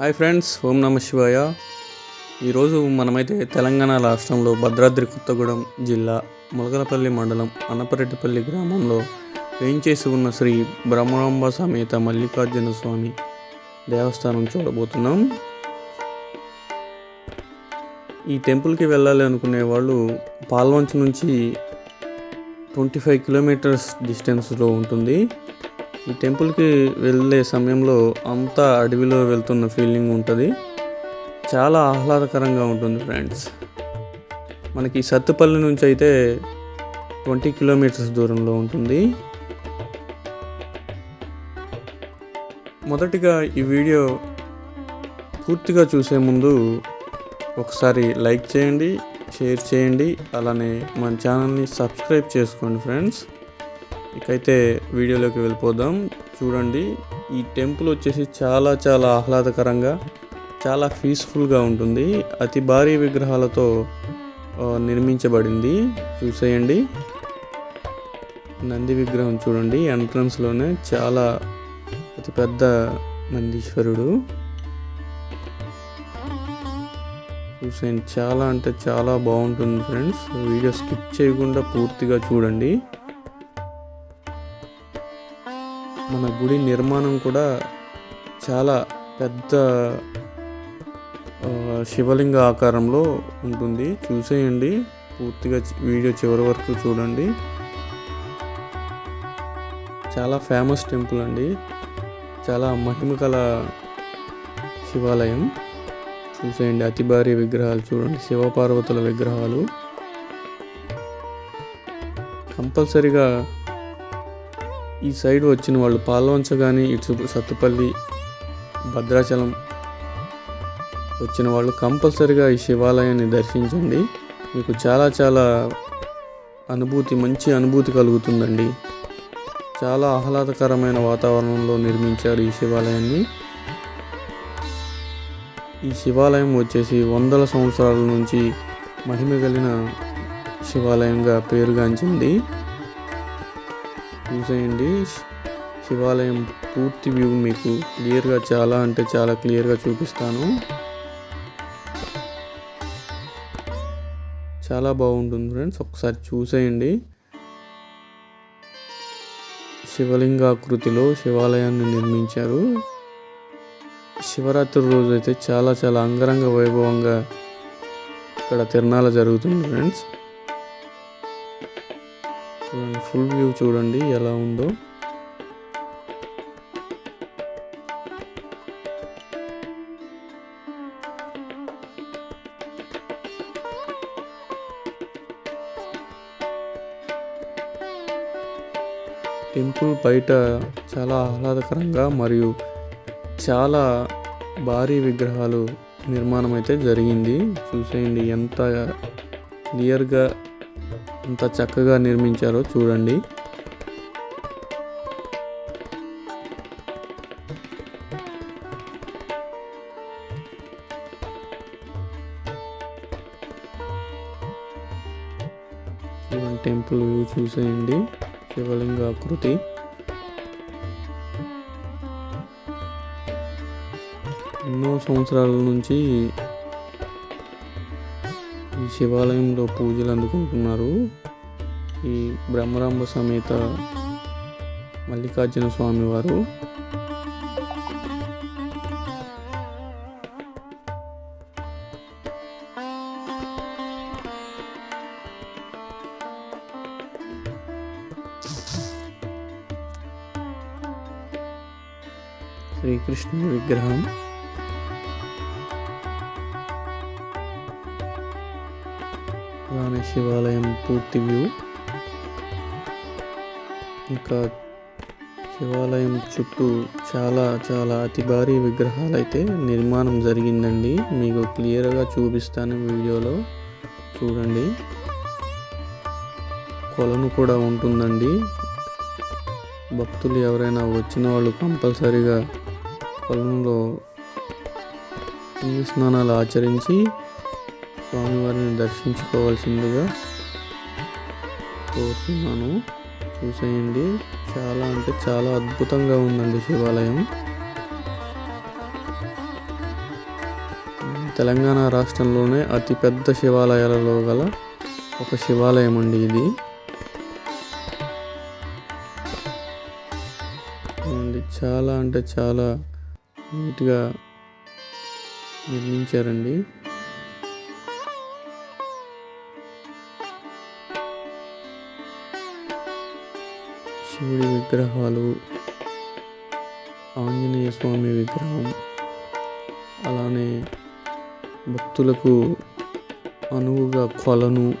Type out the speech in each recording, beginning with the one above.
Hi friends ఓం నమ శివాయ. ఈరోజు మనమైతే తెలంగాణ రాష్ట్రంలో భద్రాద్రి కొత్తగూడెం జిల్లా ములకలపల్లి మండలం అన్నపరెడ్డిపల్లి గ్రామంలో వేయించేసి ఉన్న శ్రీ బ్రహ్మరాంబ సమేత మల్లికార్జున స్వామి దేవస్థానం చూడబోతున్నాం. ఈ టెంపుల్కి వెళ్ళాలి అనుకునే వాళ్ళు పాల్వంచ్ నుంచి ట్వంటీ ఫైవ్ కిలోమీటర్స్ డిస్టెన్స్లో ఉంటుంది. ఈ టెంపుల్కి వెళ్ళే సమయంలో అంతా అడవిలో వెళ్తున్న ఫీలింగ్ ఉంటుంది. చాలా ఆహ్లాదకరంగా ఉంటుంది ఫ్రెండ్స్. మనకి సత్తుపల్లి నుంచి అయితే ట్వంటీ కిలోమీటర్స్ దూరంలో ఉంటుంది. మొదటిగా ఈ వీడియో పూర్తిగా చూసే ముందు ఒకసారి లైక్ చేయండి షేర్ చేయండి అలానే మన ఛానల్ని సబ్స్క్రైబ్ చేసుకోండి ఫ్రెండ్స్. ఇకైతే వీడియోలోకి వెళ్ళిపోదాం. చూడండి ఈ టెంపుల్ వచ్చేసి చాలా చాలా ఆహ్లాదకరంగా చాలా పీస్ఫుల్గా ఉంటుంది. అతి భారీ విగ్రహాలతో నిర్మించబడింది. చూసేయండి. నంది విగ్రహం చూడండి ఎంట్రన్స్లోనే చాలా అతి పెద్ద నందీశ్వరుడు. చూసేయండి చాలా అంటే చాలా బాగుంటుంది ఫ్రెండ్స్. వీడియో స్కిప్ చేయకుండా పూర్తిగా చూడండి. మన గుడి నిర్మాణం కూడా చాలా పెద్ద శివలింగ ఆకారంలో ఉంటుంది. చూసేయండి. పూర్తిగా వీడియో చివరి వరకు చూడండి. చాలా ఫేమస్ టెంపుల్ అండి. చాలా మహిమ గల శివాలయం. చూసేయండి. అతి భారీ విగ్రహాలు చూడండి. శివపార్వతుల విగ్రహాలు. కంపల్సరిగా ఈ సైడ్ వచ్చిన వాళ్ళు పాల్వంచ కానీ ఇటు సత్తుపల్లి భద్రాచలం వచ్చిన వాళ్ళు కంపల్సరిగా ఈ శివాలయాన్ని దర్శించండి. మీకు చాలా చాలా అనుభూతి మంచి అనుభూతి కలుగుతుందండి. చాలా ఆహ్లాదకరమైన వాతావరణంలో నిర్మించారు ఈ శివాలయాన్ని. ఈ శివాలయం వచ్చేసి వందల సంవత్సరాల నుంచి మహిమ కలిగిన శివాలయంగా పేరుగాంచింది. చూసేయండి. శివాలయం పూర్తి వ్యూ మీకు క్లియర్గా చాలా అంటే చాలా క్లియర్గా చూపిస్తాను. చాలా బాగుంటుంది ఫ్రెండ్స్ ఒకసారి చూసేయండి. శివలింగాకృతిలో శివాలయాన్ని నిర్మించారు. శివరాత్రి రోజు అయితే చాలా చాలా అంగరంగ వైభవంగా ఇక్కడ తిరణాల జరుగుతుంది ఫ్రెండ్స్. ఫుల్ వ్యూ చూడండి ఎలా ఉందో. టెంపుల్ బయట చాలా ఆహ్లాదకరంగా మరియు చాలా భారీ విగ్రహాలు నిర్మాణం అయితే జరిగింది. చూసేయండి ఎంత క్లియర్గా ఎంత చక్కగా నిర్మించారో చూడండి. టెంపుల్ వ్యూ చూసేయండి. శివలింగ ఆకృతి. ఎన్నో సంవత్సరాల నుంచి శివాలయంలో పూజలు అందుకుంటున్నారు. ఈ బ్రహ్మరాంబ సమేత మల్లికార్జున స్వామి వారు. శ్రీకృష్ణుడి విగ్రహం. అలానే శివాలయం పూర్తి వ్యూ. ఇంకా శివాలయం చుట్టూ చాలా చాలా అతి భారీ విగ్రహాలు అయితే నిర్మాణం జరిగిందండి. మీకు క్లియర్గా చూపిస్తాను వీడియోలో. చూడండి. కొలను కూడా ఉంటుందండి. భక్తులు ఎవరైనా వచ్చిన వాళ్ళు కంపల్సరీగా కొలంలో పుణ్య స్నానాలు ఆచరించి స్వామివారిని దర్శించుకోవాల్సిందిగా కోరుతున్నాను. చూసేయండి. చాలా అంటే చాలా అద్భుతంగా ఉందండి శివాలయం. తెలంగాణ రాష్ట్రంలోనే అతిపెద్ద శివాలయాలలో గల ఒక శివాలయం అండి ఇది చాలా అంటే చాలా నీట్గా నిర్మించారండి. శివుడి విగ్రహాలు ఆంజనేయ స్వామి విగ్రహం అలానే భక్తులకు అనువుగా కొలను.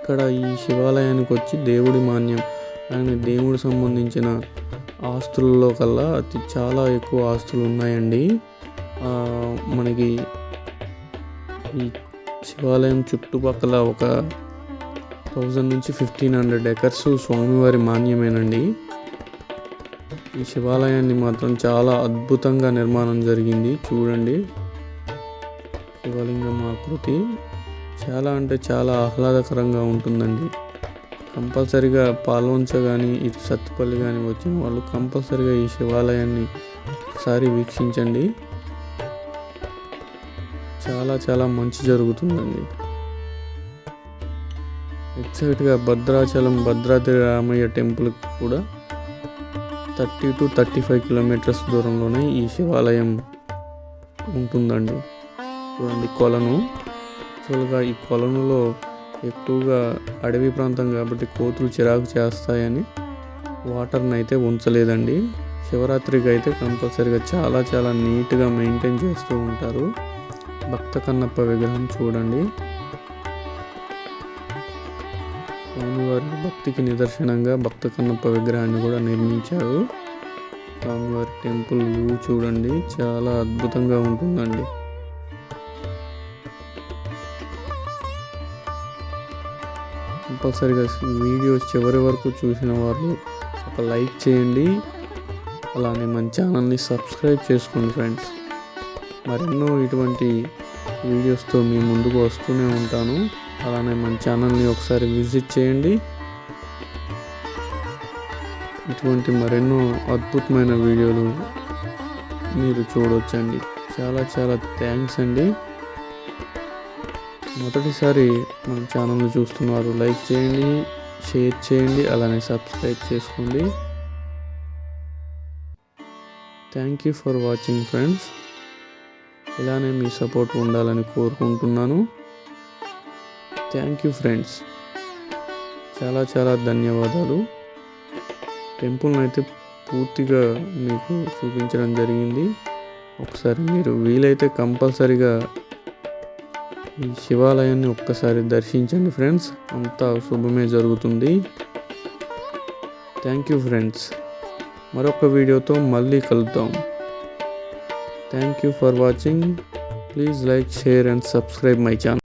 ఇక్కడ ఈ శివాలయానికి వచ్చి దేవుడి మాన్యం అలానే దేవుడు సంబంధించిన ఆస్తులలో కల్లా అతి చాలా ఎక్కువ ఆస్తులు ఉన్నాయండి. ఆ, మనకి ఈ శివాలయం చుట్టుపక్కల ఒక థౌజండ్ నుంచి ఫిఫ్టీన్ హండ్రెడ్ ఎకర్స్ స్వామివారి మాన్యమేనండి. ఈ శివాలయాన్ని మాత్రం చాలా అద్భుతంగా నిర్మాణం జరిగింది. చూడండి. శివలింగం ఆకృతి చాలా అంటే చాలా ఆహ్లాదకరంగా ఉంటుందండి. కంపల్సరిగా పాల్వంచ కానీ ఇటు సత్తుపల్లి కానీ వచ్చిన వాళ్ళు కంపల్సరిగా ఈ శివాలయాన్ని ఒకసారి వీక్షించండి. చాలా చాలా మంచి జరుగుతుందండి. ఎగ్జాక్ట్గా భద్రాచలం భద్రాద్రి రామయ్య టెంపుల్ కూడా thirty two thirty five kilometres దూరంలోనే ఈ శివాలయం ఉంటుందండి. చూడండి కొలను. యాక్చువల్గా ఈ కొలనులో ఎక్కువగా అడవి ప్రాంతం కాబట్టి కోతులు చిరాకు చేస్తాయని వాటర్ని అయితే ఉంచలేదండి. శివరాత్రికి అయితే కంపల్సరీగా చాలా చాలా నీట్గా మెయింటైన్ చేస్తూ ఉంటారు. భక్త కన్నప్ప విగ్రహం చూడండి. స్వామివారి భక్తికి నిదర్శనంగా భక్త కన్నప్ప విగ్రహాన్ని కూడా నిర్మించారు. స్వామివారి టెంపుల్ వ్యూ చూడండి చాలా అద్భుతంగా ఉంటుందండి. కంపల్సరీగా వీడియో చివరి వరకు చూసిన వారు ఒక లైక్ చేయండి. అలానే మన ఛానల్ని సబ్స్క్రైబ్ చేసుకోండి ఫ్రెండ్స్. మరెన్నో ఇటువంటి వీడియోస్తో మీ ముందుకు వస్తూనే ఉంటాను. అలానే మన ఛానల్ని ఒకసారి విజిట్ చేయండి. ఇటువంటి మరెన్నో అద్భుతమైన వీడియోలు మీరు చూడవచ్చండి చాలా చాలా థ్యాంక్స్ అండి. మొదటిసారి మన ఛానల్ని చూస్తున్నారు లైక్ చేయండి షేర్ చేయండి అలానే సబ్స్క్రైబ్ చేసుకోండి. Thank you for watching friends. ఇలానే మీ సపోర్ట్ ఉండాలని కోరుకుంటున్నాను. థ్యాంక్ యూ ఫ్రెండ్స్ చాలా చాలా ధన్యవాదాలు. టెంపుల్ని అయితే పూర్తిగా మీకు చూపించడం జరిగింది. ఒకసారి మీరు వీలైతే కంపల్సరీగా ఈ శివాలయాన్ని ఒక్కసారి దర్శించండి ఫ్రెండ్స్ అంతా శుభమే జరుగుతుంది. థ్యాంక్ యూ ఫ్రెండ్స్ మరొక వీడియోతో మళ్ళీ కలుద్దాం. Thank you for watching. Please like, share and subscribe my channel.